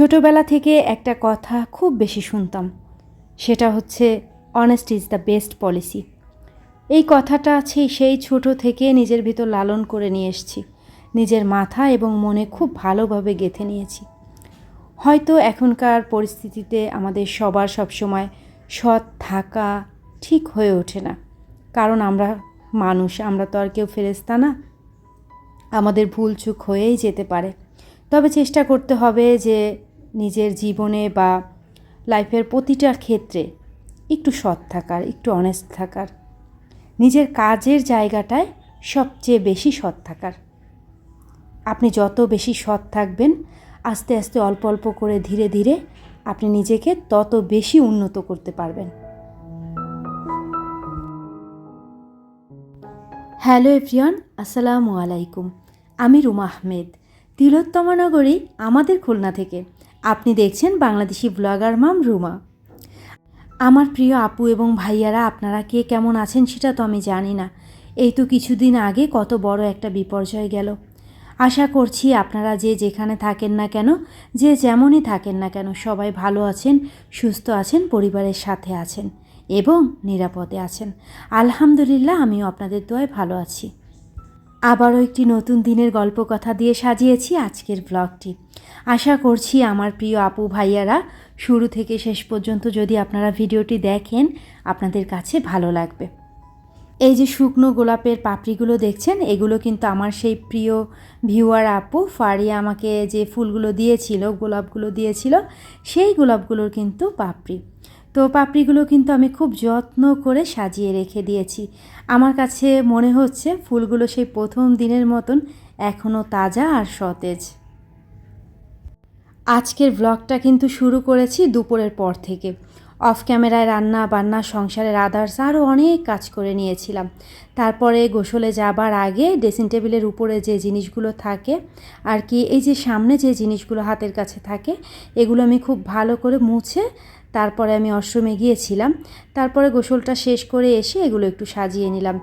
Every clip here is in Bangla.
ছোটোবেলা থেকে একটা কথা খুব বেশি শুনতাম, সেটা হচ্ছে honest is the best policy এই কথাটা আছে সেই ছোট থেকে নিজের ভিতর লালন করে নিয়ে এসেছি, নিজের মাথা এবং মনে খুব ভালোভাবে গেঁথে নিয়েছি। হয়তো এখনকার পরিস্থিতিতে আমাদের সবার সবসময় সৎ থাকা ঠিক হয়ে ওঠে না, কারণ আমরা মানুষ, আমরা তো আর কেউ ফেরেস্তা না। আমাদের ভুল চুক হয়েই যেতে পারে। তবে চেষ্টা করতে হবে যে নিজের জীবনে বা লাইফের প্রতিটা ক্ষেত্রে একটু সৎ থাকার, একটু অনেস্ট থাকার, নিজের কাজের জায়গাটায় সবচেয়ে বেশি সৎ থাকার। আপনি যত বেশি সৎ থাকবেন, আস্তে আস্তে অল্প অল্প করে ধীরে ধীরে আপনি নিজেকে তত বেশি উন্নত করতে পারবেন। হ্যালো এভরিওয়ান, আসসালামু আলাইকুম। আমি রুমা আহমেদ, তিলোত্তমা নগরী, আমাদের খুলনা থেকে। আপনি দেখছেন বাংলাদেশি ব্লগার মাম রুমা। আমার প্রিয় আপু এবং ভাইয়ারা, আপনারা কে কেমন আছেন সেটা তো আমি জানি না। এই তো কিছুদিন আগে কত বড় একটা বিপর্যয় গেল। আশা করছি আপনারা যে যেখানে থাকেন না কেন, যে যেমনই থাকেন না কেন, সবাই ভালো আছেন, সুস্থ আছেন, পরিবারের সাথে আছেন এবং নিরাপদে আছেন। আলহামদুলিল্লাহ, আমিও আপনাদের দোয়ায় ভালো আছি। আবারও একটি নতুন দিনের গল্প কথা দিয়ে সাজিয়েছি আজকের ব্লগটি আশা করছি আমার প্রিয় আপু ভাইয়ারা, শুরু থেকে শেষ পর্যন্ত যদি আপনারা ভিডিওটি দেখেন, আপনাদের কাছে ভালো লাগবে। এই যে শুকনো গোলাপের পাপড়িগুলো দেখছেন, এগুলো কিন্তু আমার সেই প্রিয় ভিউয়ার আপু ফারিয়া আমাকে যে ফুলগুলো দিয়েছিল, গোলাপগুলো দিয়েছিল, সেই গোলাপগুলোর কিন্তু পাপড়ি। তো পাপড়িগুলো কিন্তু আমি খুব যত্ন করে সাজিয়ে রেখে দিয়েছি। আমার কাছে মনে হচ্ছে ফুলগুলো সেই প্রথম দিনের মতন এখনও তাজা আর সতেজ। আজকের ব্লগটা কিন্তু শুরু করেছি দুপুরের পর থেকে। অফ ক্যামেরায় রান্না, বান্না, সংসারের আদার্স আরও অনেক কাজ করে নিয়েছিলাম। তারপরে গোসলে যাবার আগে ড্রেসিং টেবিলের উপরে যে জিনিসগুলো থাকে আর কি, এই যে সামনে যে জিনিসগুলো হাতের কাছে থাকে, এগুলো আমি খুব ভালো করে মুছে তারপরে আমি অশ্রমে গিয়েছিলাম। তারপরে গোসলটা শেষ করে এসে এগুলো একটু সাজিয়ে নিলাম।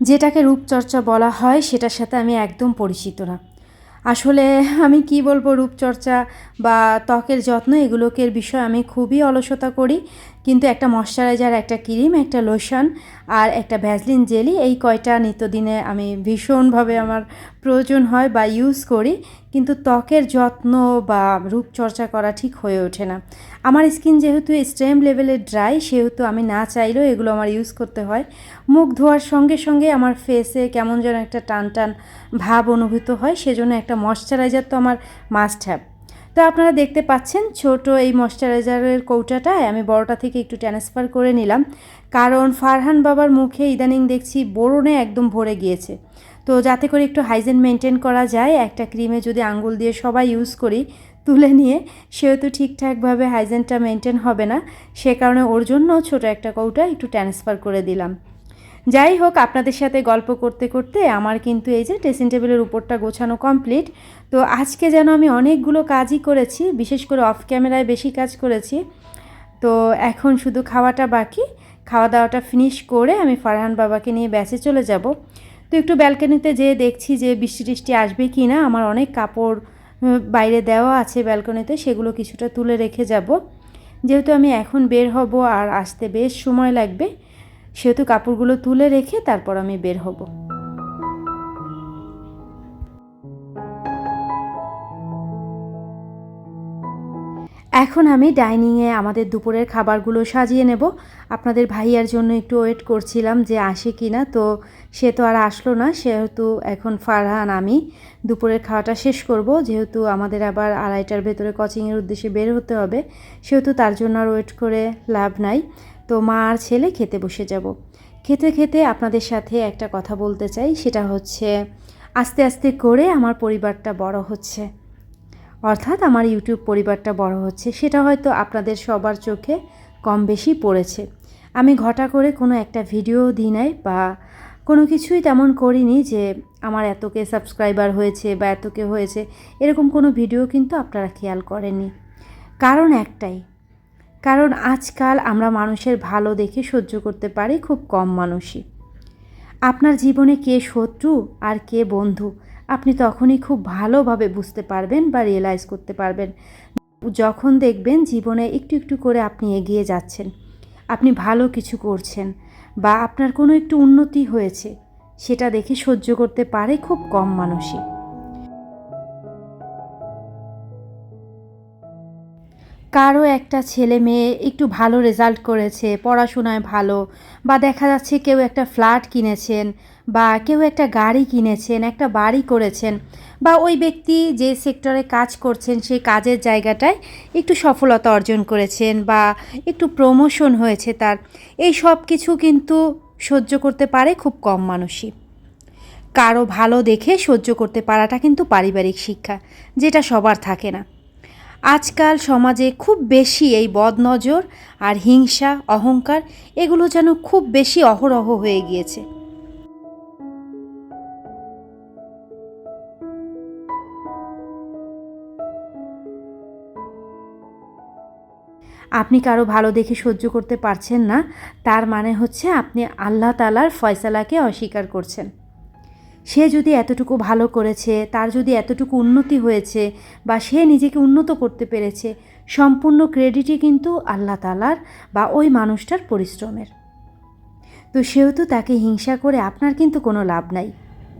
যেটাকে রূপচর্চা বলা হয়, সেটার সাথে আমি একদম পরিচিত না। আসলে আমি কি বলব রূপচর্চা বা ত্বকের যত্ন এগুলোকে বিষয়ে আমি খুবই অলসতা করি। কিন্তু একটা ময়শ্চারাইজার, একটা ক্রিম, একটা লোশন আর একটা ভ্যাসলিন জেলি এই কয়টা নিত্যদিনে আমি ভীষণভাবে আমার প্রয়োজন হয় বা ইউজ করি। কিন্তু ত্বকের যত্ন বা রূপচর্চা করা ঠিক হয়ে ওঠে না। আমার স্কিন যেহেতু স্টেম লেভেলের ড্রাই সেহেতু আমি না চাইলেও এগুলো আমার ইউজ করতে হয়। মুখ ধোয়ার সঙ্গে সঙ্গে আমার ফেসে কেমন যেন একটা টান টান ভাব অনুভূত হয়, সেজন্য একটা ময়শ্চারাইজার তো আমার মাস্ট হ্যাভ তো আপনারা দেখতে পাচ্ছেন ছোট এই ময়শ্চারাইজারের কৌটাটায় আমি বড়টা থেকে একটু ট্রান্সফার করে নিলাম। কারণ ফারহান বাবার মুখে ইদানিং দেখছি বোরনে একদম ভরে গিয়েছে। তো যাতে করে একটু হাইজেন মেনটেন করা যায়, একটা ক্রিমে যদি আঙ্গুল দিয়ে সবাই ইউজ করি, তুলে নিয়ে, সেহেতু ঠিকঠাকভাবে হাইজেনটা মেনটেন হবে না। সে কারণে ওর জন্য ছোট একটা কৌটা একটু ট্রান্সফার করে দিলাম। যাই হোক, আপনাদের সাথে গল্প করতে করতে আমার কিন্তু এই যে ড্রেসিং টেবিলের উপরটা গোছানো কমপ্লিট। তো আজকে যেন আমি অনেকগুলো কাজই করেছি, বিশেষ করে অফ ক্যামেরায় বেশি কাজ করেছি। তো এখন শুধু খাওয়াটা বাকি খাওয়া দাওয়াটা ফিনিশ করে আমি ফারহান বাবাকে নিয়ে ব্যাসে চলে যাব। তো একটু ব্যালকনিতে যেয়ে দেখছি যে বৃষ্টি টিষ্টি আসবে কি না, আমার অনেক কাপড় বাইরে দেওয়া আছে ব্যালকনিতে সেগুলো কিছুটা তুলে রেখে যাব। যেহেতু আমি এখন বের হব আর আসতে বেশ সময় লাগবে, সেহেতু কাপড়গুলো তুলে রেখে তারপর আমি বের হব। এখন আমি ডাইনিংয়ে আমাদের দুপুরের খাবারগুলো সাজিয়ে নেব। আপনাদের ভাইয়ার জন্য একটু ওয়েট করছিলাম যে আসে কি না, তো সে তো আর আসলো না। সেহেতু এখন ফারহান, আমি দুপুরের খাওয়াটা শেষ করব। যেহেতু আমাদের আবার আড়াইটার ভেতরে কোচিংয়ের উদ্দেশ্যে বের হতে হবে, সেহেতু তার জন্য আর ওয়েট করে লাভ নাই। তো মা আর ছেলে খেতে বসে যাব। খেতে খেতে আপনাদের সাথে একটা কথা বলতে চাই, সেটা হচ্ছে, আস্তে আস্তে করে আমার পরিবারটা বড় হচ্ছে। অর্থাৎ আমার ইউটিউব পরিবারটা বড় হচ্ছে, সেটা হয়তো আপনাদের সবার চোখে কম বেশি পড়েছে। আমি ঘটা করে কোনো একটা ভিডিও দিই নাই বা কোনো কিছুই তেমন করিনি যে আমার এতকে সাবস্ক্রাইবার হয়েছে বা এতকে হয়েছে, এরকম কোনো ভিডিও কিন্তু আপনারা খেয়াল করেননি। কারণ একটাই, কারণ আজকাল আমরা মানুষের ভালো দেখে সহ্য করতে পারি খুব কম মানুষই। আপনার জীবনে কে শত্রু আর কে বন্ধু আপনি তখনই খুব ভালোভাবে বুঝতে পারবেন বা রিয়েলাইজ করতে পারবেন। যখন দেখবেন জীবনে একটু একটু করে আপনি এগিয়ে যাচ্ছেন, আপনি ভালো কিছু করছেন বা আপনার কোনো একটু উন্নতি হয়েছে, সেটা দেখে সহ্য করতে পারে খুব কম মানুষই। কারও একটা ছেলে মেয়ে একটু ভালো রেজাল্ট করেছে, পড়াশোনায় ভালো, বা দেখা যাচ্ছে কেউ একটা ফ্ল্যাট কিনেছেন, বা কেউ একটা গাড়ি কিনেছেন, একটা বাড়ি করেছেন, বা ওই ব্যক্তি যে সেক্টরে কাজ করছেন সেই কাজের জায়গাটায় একটু সফলতা অর্জন করেছেন, বা একটু প্রমোশন হয়েছে তার, এই সব কিছু কিন্তু সহ্য করতে পারে খুব কম মানুষই। কারও ভালো দেখে সহ্য করতে পারাটা কিন্তু পারিবারিক শিক্ষা, যেটা সবার থাকে না। আজকাল সমাজে খুব বেশি এই বদনজর আর হিংসা, অহংকার, এগুলো যেন খুব বেশি অহরহ হয়ে গিয়েছে। আপনি কারও ভালো দেখে সহ্য করতে পারছেন না, তার মানে হচ্ছে আপনি আল্লাহ তালার ফয়সালাকে অস্বীকার করছেন। সে যদি এতটুকু ভালো করেছে, তার যদি এতটুকু উন্নতি হয়েছে বা সে নিজেকে উন্নত করতে পেরেছে, সম্পূর্ণ ক্রেডিটই কিন্তু আল্লাহ তালার বা ওই মানুষটার পরিশ্রমের। তো সেহেতু তাকে হিংসা করে আপনার কিন্তু কোনো লাভ নাই।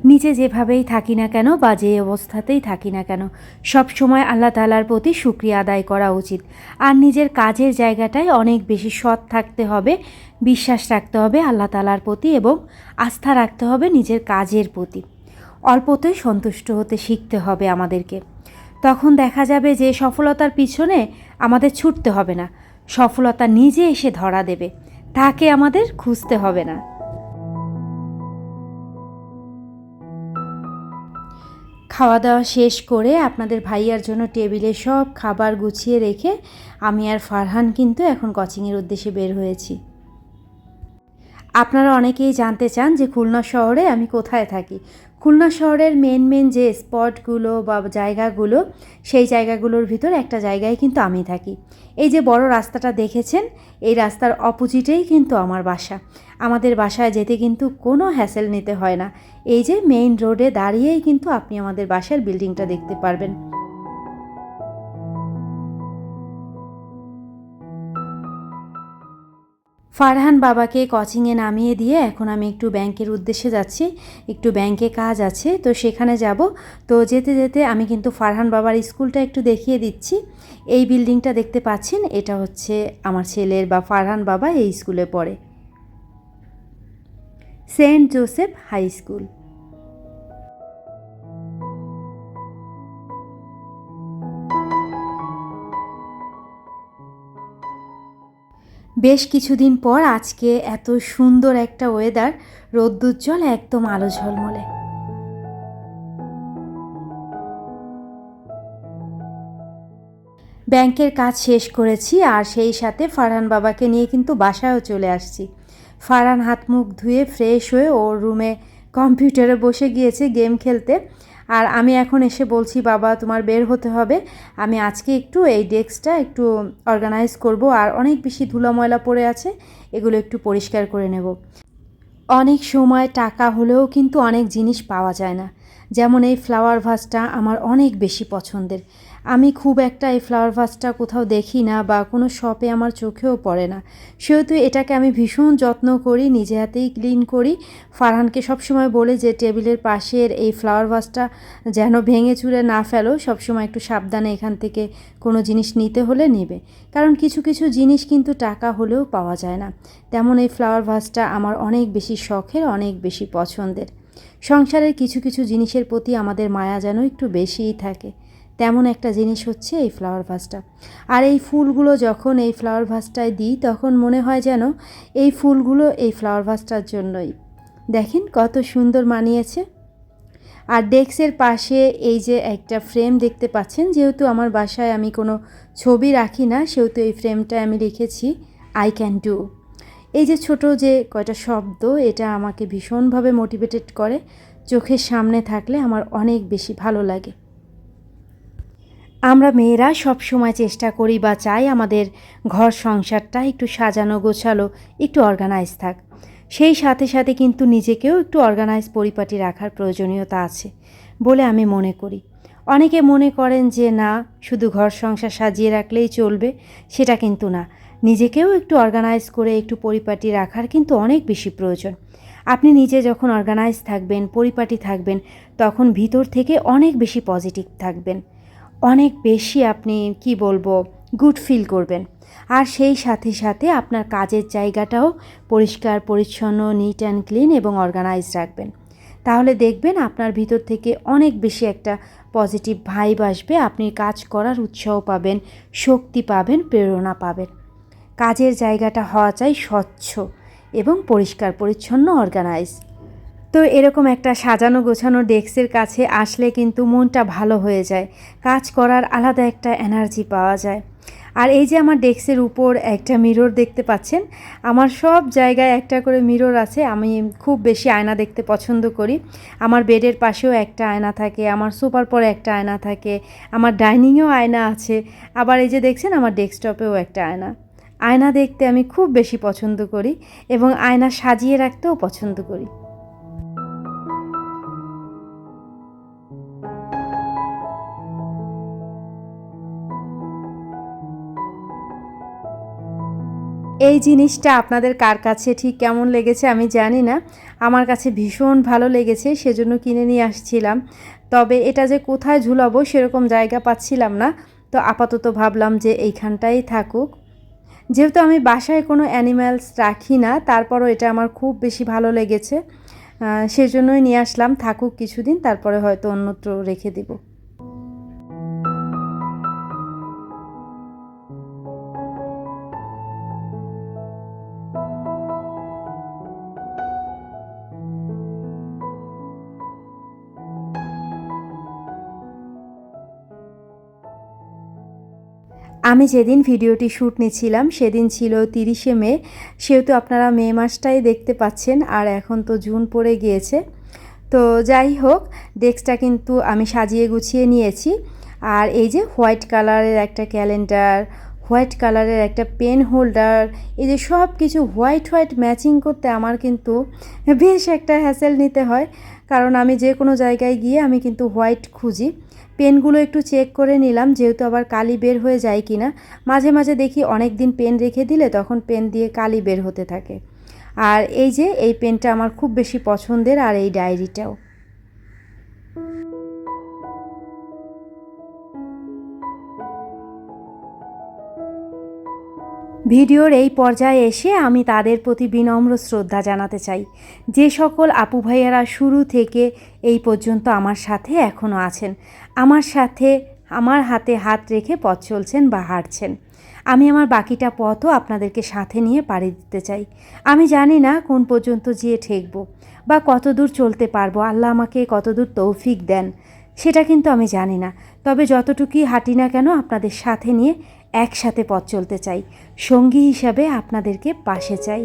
নিচে যেভাবেই থাকি না কেন বা যে অবস্থাতেই থাকি না কেন, সব সময় আল্লাহ তালার প্রতি সুক্রিয়া আদায় করা উচিত। আর নিজের কাজের জায়গাটায় অনেক বেশি সৎ থাকতে হবে বিশ্বাস রাখতে হবে আল্লাহ তালার প্রতি এবং আস্থা রাখতে হবে নিজের কাজের প্রতি। অল্পতেই সন্তুষ্ট হতে শিখতে হবে আমাদেরকে। তখন দেখা যাবে যে সফলতার পিছনে আমাদের ছুটতে হবে না। সফলতা নিজে এসে ধরা দেবে। তাকে আমাদের খুঁজতে হবে না। খাওয়া দাওয়া শেষ করে আপনাদের ভাইয়ার জন্য টেবিলে সব খাবার গুছিয়ে রেখে আমি আর ফারহান কিন্তু এখন কোচিংয়ের উদ্দেশ্যে বের হয়েছি। আপনারা অনেকেই জানতে চান যে খুলনা শহরে আমি কোথায় থাকি। খুলনা শহরের মেন মেন যে স্পটগুলো বা জায়গাগুলো, সেই জায়গাগুলোর ভিতর একটা জায়গায় কিন্তু আমি থাকি। এই যে বড় রাস্তাটা দেখেছেন, এই রাস্তার অপোজিটেই কিন্তু আমার বাসা। আমাদের বাসায় যেতে কিন্তু কোনো হ্যাসেল নিতে হয় না। এই যে মেইন রোডে দাঁড়িয়েই কিন্তু আপনি আমাদের বাসার বিল্ডিংটা দেখতে পারবেন। ফারহান বাবাকে কোচিংয়ে নামিয়ে দিয়ে এখন আমি একটু ব্যাংকের উদ্দেশ্যে যাচ্ছি, একটু ব্যাংকে কাজ আছে, তো সেখানে যাব। তো যেতে যেতে আমি কিন্তু ফারহান বাবার স্কুলটা একটু দেখিয়ে দিচ্ছি। এই বিল্ডিংটা দেখতে পাচ্ছেন, এটা হচ্ছে আমার ছেলের বা ফারহান বাবা এই স্কুলে পড়ে। Saint Joseph High School. বেশ কিছুদিন পর আজকে এত সুন্দর একটা ওয়েদার রোদ্দুজ্জ্বল একদম আলো ঝলমলে। ব্যাংকের কাজ শেষ করেছি আর সেই সাথে ফারহান বাবাকে নিয়ে কিন্তু বাসায়ও চলে আসছি। ফারহান হাত মুখ ধুয়ে ফ্রেশ হয়ে ওর রুমে কম্পিউটারে বসে গিয়েছে গেম খেলতে। আর আমি এখন এসে বলছি, বাবা, তোমার বের হতে হবে। আমি আজকে একটু এই ডেস্কটা একটু অর্গানাইজ করব আর অনেক বেশি ধুলো ময়লা পড়ে আছে, এগুলো একটু পরিষ্কার করে নেব। অনেক সময় টাকা হলেও কিন্তু অনেক জিনিস পাওয়া যায় না। যেমন এই ফ্লাওয়ার ভাসটা আমার অনেক বেশি পছন্দের। আমি খুব একটা এই ফ্লাওয়ার ভাসটা কোথাও দেখি না বা কোনো শপে আমার চোখেও পড়ে না। সেহেতু এটাকে আমি ভীষণ যত্ন করি, নিজে হাতেই ক্লিন করি। ফারহানকে সবসময় বলে যে, টেবিলের পাশের এই ফ্লাওয়ার ভাসটা যেন ভেঙে চুরে না ফেলো, সবসময় একটু সাবধানে এখান থেকে কোনো জিনিস নিতে হলে নেবে। কারণ কিছু কিছু জিনিস কিন্তু টাকা হলেও পাওয়া যায় না। তেমন এই ফ্লাওয়ার ভাসটা আমার অনেক বেশি শখের, অনেক বেশি পছন্দের। সংসারের কিছু কিছু জিনিসের প্রতি আমাদের মায়া যেন একটু বেশিই থাকে। তেমন একটা জিনিস হচ্ছে এই ফ্লাওয়ার ভাসটা আর এই ফুলগুলো যখন এই ফ্লাওয়ার ভাসটায় দিই, তখন মনে হয় যেন এই ফুলগুলো এই ফ্লাওয়ার ভাসটার জন্যই। দেখেন কত সুন্দর মানিয়েছে। আর ডেস্কের পাশে এই যে একটা ফ্রেম দেখতে পাচ্ছেন, যেহেতু আমার বাসায় আমি কোনো ছবি রাখি না, সেহেতু এই ফ্রেমটায় আমি লিখেছি আই ক্যান ডু এই যে ছোট যে কয়টা শব্দ, এটা আমাকে ভীষণভাবে মোটিভেটেড করে। চোখের সামনে থাকলে আমার অনেক বেশি ভালো লাগে। আমরা মেয়েরা সব সময় চেষ্টা করি বা চাই আমাদের ঘর সংসারটা একটু সাজানো, গোছালো, একটু অর্গানাইজ থাক। সেই সাথে সাথে কিন্তু নিজেকেও একটু অর্গানাইজ পরিপাটি রাখার প্রয়োজনীয়তা আছে বলে আমি মনে করি। অনেকে মনে করেন যে, না, শুধু ঘর সংসার সাজিয়ে রাখলেই চলবে। সেটা কিন্তু না। নিজেকেও একটু অর্গানাইজ করে একটু পরিপাটি রাখার কিন্তু অনেক বেশি প্রয়োজন। আপনি নিজে যখন অর্গানাইজ থাকবেন, পরিপাটি থাকবেন, তখন ভিতর থেকে অনেক বেশি পজিটিভ থাকবেন। অনেক বেশি আপনি, কি বলব গুড ফিল করবেন। আর সেই সাথে সাথে আপনার কাজের জায়গাটাও পরিষ্কার, পরিচ্ছন্ন নিট অ্যান্ড ক্লিন এবং অর্গানাইজ রাখবেন। তাহলে দেখবেন আপনার ভিতর থেকে অনেক বেশি একটা পজিটিভ ভাইব আসবে, আপনি কাজ করার উৎসাহ পাবেন, শক্তি পাবেন, প্রেরণা পাবেন। কাজের জায়গাটা হওয়া চাই স্বচ্ছ এবং পরিষ্কার, পরিচ্ছন্ন অর্গানাইজ তো এরকম একটা সাজানো গোছানো ডেস্কের কাছে আসলে কিন্তু মনটা ভালো হয়ে যায়। কাজ করার আলাদা একটা এনার্জি পাওয়া যায়। আর এই যে আমার ডেস্কের উপর একটা মিরর দেখতে পাচ্ছেন, আমার সব জায়গায় একটা করে মিরর আছে, আমি খুব বেশি আয়না দেখতে পছন্দ করি। আমার বেডের পাশেও একটা আয়না থাকে, আমার সোফার পরে একটা আয়না থাকে, আমার ডাইনিংয়েও আয়না আছে, আবার এই যে দেখছেন আমার ডেস্কটপেও একটা আয়না। আয়না দেখতে আমি খুব বেশি পছন্দ করি এবং আয়না সাজিয়ে রাখতেও পছন্দ করি। এই জিনিসটা আপনাদের কার কাছে ঠিক কেমন লেগেছে আমি জানি না। আমার কাছে ভীষণ ভালো লেগেছে, সেজন্য কিনে নিয়ে আসছিলাম। তবে এটা যে কোথায় ঝুলাবো সেরকম জায়গা পাচ্ছিলাম না। তো আপাতত ভাবলাম যে এইখানটাই থাকুক। যেহেতু আমি বাসায় কোনো অ্যানিম্যালস রাখি না, তারপরও এটা আমার খুব বেশি ভালো লেগেছে। সেজন্যই নিয়ে আসলাম, থাকুক কিছুদিন, তারপরে হয়তো অন্যত্র রেখে দেবো। আমি যেদিন ভিডিওটি শ্যুট নিয়েছিলাম, সেদিন ছিল তিরিশে মে। সেহেতু আপনারা মে মাসটাই দেখতে পাচ্ছেন, আর এখন তো জুন পড়ে গিয়েছে। তো যাই হোক, ডেস্কটা কিন্তু আমি সাজিয়ে গুছিয়ে নিয়েছি। আর এই যে হোয়াইট কালারের একটা ক্যালেন্ডার, হোয়াইট কালারের একটা পেন হোল্ডার, এই যে সব কিছু হোয়াইট হোয়াইট ম্যাচিং করতে আমার কিন্তু বেশ একটা হ্যাসেল নিতে হয়। কারণ আমি যে কোনো জায়গায় গিয়ে আমি কিন্তু হোয়াইট খুঁজি। পেনগুলো একটু চেক করে নিলাম, যেহেতু আবার কালি বের হয়ে যায় কি না মাঝে মাঝে দেখি অনেক দিন পেন রেখে দিলে তখন পেন দিয়ে কালি বের হতে থাকে। আর এই যে, এই পেনটা আমার খুব বেশি পছন্দের আর এই ডায়েরিটাও। ভিডিওর এই পর্যায়ে এসে আমি তাদের প্রতি বিনম্র শ্রদ্ধা জানাতে চাই। যে সকল আপু ভাইয়ারা শুরু থেকে এই পর্যন্ত আমার সাথে এখনও আছেন, আমার সাথে, আমার হাতে হাত রেখে পথ চলছেন বা হাঁটছেন। আমি আমার বাকিটা পথও আপনাদেরকে সাথে নিয়ে পাড়ি দিতে চাই। আমি জানি না কোন পর্যন্ত যেয়ে ঠেকব বা কত দূর চলতে পারব। আল্লাহ আমাকে কতদূর তৌফিক দেন। সেটা কিন্তু আমি জানি না। তবে যতটুকুই হাঁটি না কেন আপনাদের সাথে নিয়ে একসাথে পথ চলতে চাই। সঙ্গী হিসাবে আপনাদেরকে পাশে চাই।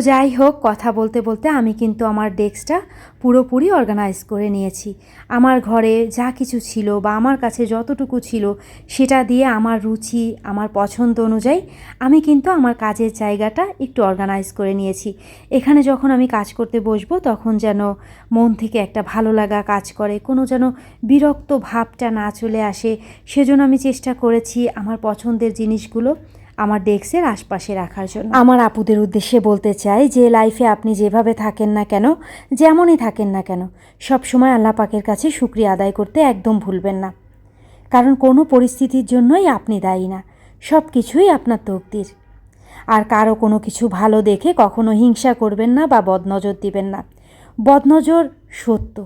যাই হোক, কথা বলতে বলতে আমি কিন্তু আমার ডেস্কটা পুরোপুরি অর্গানাইজ করে নিয়েছি। আমার ঘরে যা কিছু ছিল বা আমার কাছে যতটুকু ছিল সেটা দিয়ে আমার রুচি, আমার পছন্দ অনুযায়ী আমি কিন্তু আমার কাজের জায়গাটা একটু অর্গানাইজ করে নিয়েছি। এখানে যখন আমি কাজ করতে বসবো তখন যেন মন থেকে একটা ভালো লাগা কাজ করে, কোনো যেন বিরক্ত ভাবটা না চলে আসে। সেজন্য আমি চেষ্টা করেছি আমার পছন্দের জিনিসগুলো আমার ডেস্কের আশপাশে রাখার জন্য। আমার আপুদের উদ্দেশ্যে বলতে চাই যে লাইফে আপনি যেভাবে থাকেন না কেন, যেমনই থাকেন না কেন সব সময় আল্লাহ পাকের কাছে শুক্রিয়া আদায় করতে একদম ভুলবেন না। কারণ কোনো পরিস্থিতির জন্যই আপনি দায়ী না সব কিছুই আপনার তকদির। আর কারও কোনো কিছু ভালো দেখে কখনো হিংসা করবেন না বা বদনজর দিবেন না। বদনজর সত্য।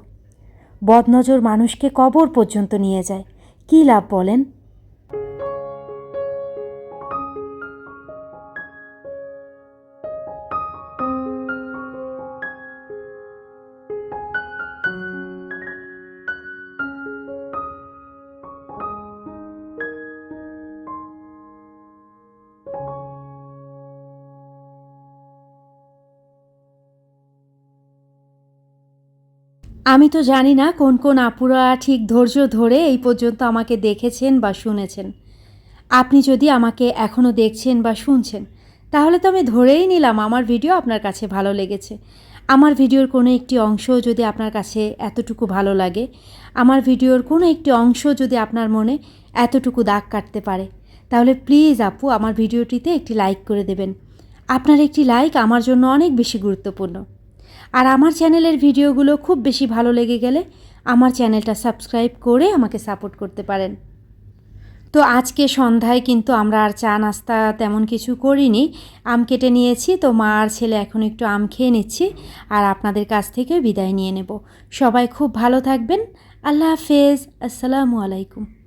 বদনজর মানুষকে কবর পর্যন্ত নিয়ে যায়। কী লাভ বলেন? আমি তো জানি না কোন কোন আপুরা ঠিক ধৈর্য ধরে এই পর্যন্ত আমাকে দেখেছেন বা শুনেছেন। আপনি যদি আমাকে এখনও দেখছেন বা শুনছেন, তাহলে তো আমি ধরেই নিলাম আমার ভিডিও আপনার কাছে ভালো লেগেছে। আমার ভিডিওর কোনো একটি অংশ যদি আপনার কাছে এতটুকু ভালো লাগে, আমার ভিডিওর কোনো একটি অংশ যদি আপনার মনে এতটুকু দাগ কাটতে পারে, তাহলে প্লিজ আপু আমার ভিডিওটিতে একটি লাইক করে দেবেন। আপনার একটি লাইক আমার জন্য অনেক বেশি গুরুত্বপূর্ণ। আর আমার চ্যানেলের ভিডিওগুলো খুব বেশি ভালো লেগে গেলে আমার চ্যানেলটা সাবস্ক্রাইব করে আমাকে সাপোর্ট করতে পারেন। তো আজকে সন্ধ্যায় কিন্তু আমরা আর চা নাস্তা তেমন কিছু করিনি। আম কেটে নিয়েছি, তো মা আর ছেলে এখন একটু আম খেয়ে নিচ্ছি আর আপনাদের কাছ থেকে বিদায় নিয়ে নেব। সবাই খুব ভালো থাকবেন। আল্লাহ হাফেজ। আসসালামু আলাইকুম।